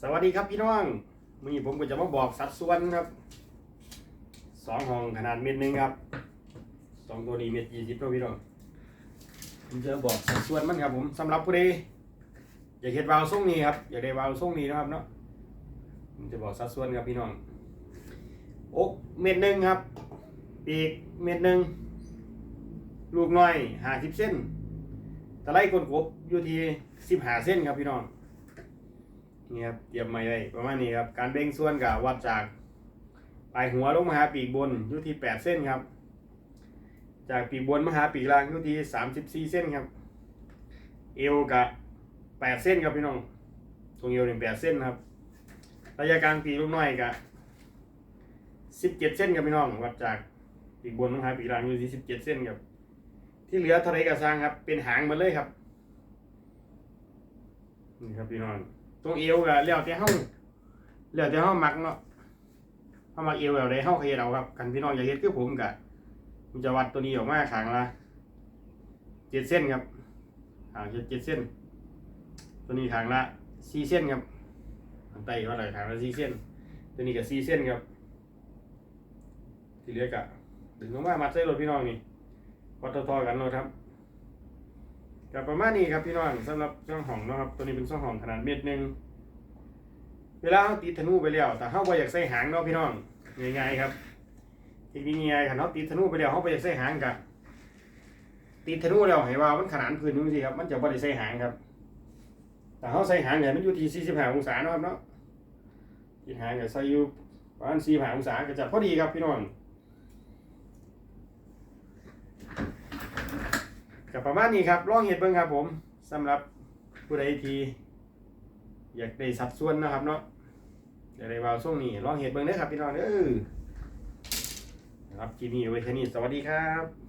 สวัสดีครับพี่น้องวันนี้ผมก็จะมาบอกสัดส่วนครับสองห้องขนาดเม็ดหนึ่งครับสองตัวนี้เม็ดยี่สิบตัวพี่น้องผมจะบอกสัดส่วนมันครับ ผมสำหรับผู้ใดอยากเห็นวาล์วงนี้ครับอยากได้วาล์วงนี้นะครับเนาะผมจะบอกสัดส่วนครับพี่น้องอกเม็ดหนึ่งครับปีกเม็ดหนึ่งลูกน้อยห้าสิบเส้นตะไลก้นกบอยู่ที่สิบห้าเส้นครับพี่น้อง นี่ครับเตรียมมาไว้ประมาณนี้ครับการเบ่งส่วนกับวัดจากปลายหัวลงมาหาปีกบนอยู่ที่8เส้นครับ จากปีกบนมาหาปีกล่างอยู่ที่34เส้นครับ เอวกับ8เส้นครับพี่น้องตรงเอวเนี่ย8เส้นครับระยะกลางปีกลูกน้อยกับ17เส้นครับพี่น้องวัดจากปีกบนมาหาปีกล่างอยู่ที่17เส้นครับ ที่เหลือเท่าไรก็สร้างครับ เป็นหางมาเลยครับนี่ครับพี่น้อง ตรงเอวก็แล้วแต่เฮาแล้วแต่เฮามักเนาะเฮามักเอวแบบใดเฮาเคยเอาครับคันพี่น้องอยากเฮ็ดคือผมก็ผมจะวัดตัวนี้ออกมาขางละเจ็ดเส้นครับห่างเจ็ดเจ็ดเส้น ตัวนี้ขางละสี่เส้นครับขางใต้ว่าอะไรขางละสี่เส้น ตัวนี้ก็สี่เส้นครับ ที่เหลือก็ดึงออกมามัดใส่รถพี่น้องนี่วัดทอๆกันเนาะครับ กับประมาณนี้ครับพี่น้องสำหรับช่องห้องนะครับตัวนี้เป็นช่องห้องขนาดเม็ดหนึ่งเวลาเขาติดธนูไปแล้วแต่เขาบ่อยากใส่หางเนาะพี่น้องง่ายๆครับเทคนิคง่ายๆครับเขาติดธนูไปแล้วเขาบ่อยากใส่หางกับติดธนูแล้วให้ว่ามันขนานพื้นนึงสิครับมันจะบ่ได้ใส่หางครับ แต่เขาใส่หางเนี่ยมันอยู่ที่45องศาเนาะครับเนาะติดหางก็ใส่อยู่ประมาณ45องศาก็จะพอดีครับพี่น้อง กับประมาณนี้ครับลองเห็ดเบิ่งครับผมสำหรับผู้ใดที่อยากได้สัดส่วนนะครับเนาะอยากได้วาวช่วงนี้ลองเห็ดเบิ่งเด้อครับพี่น้องเด้อนะครับคลิปนี้เอาไว้แค่นี้สวัสดีครับ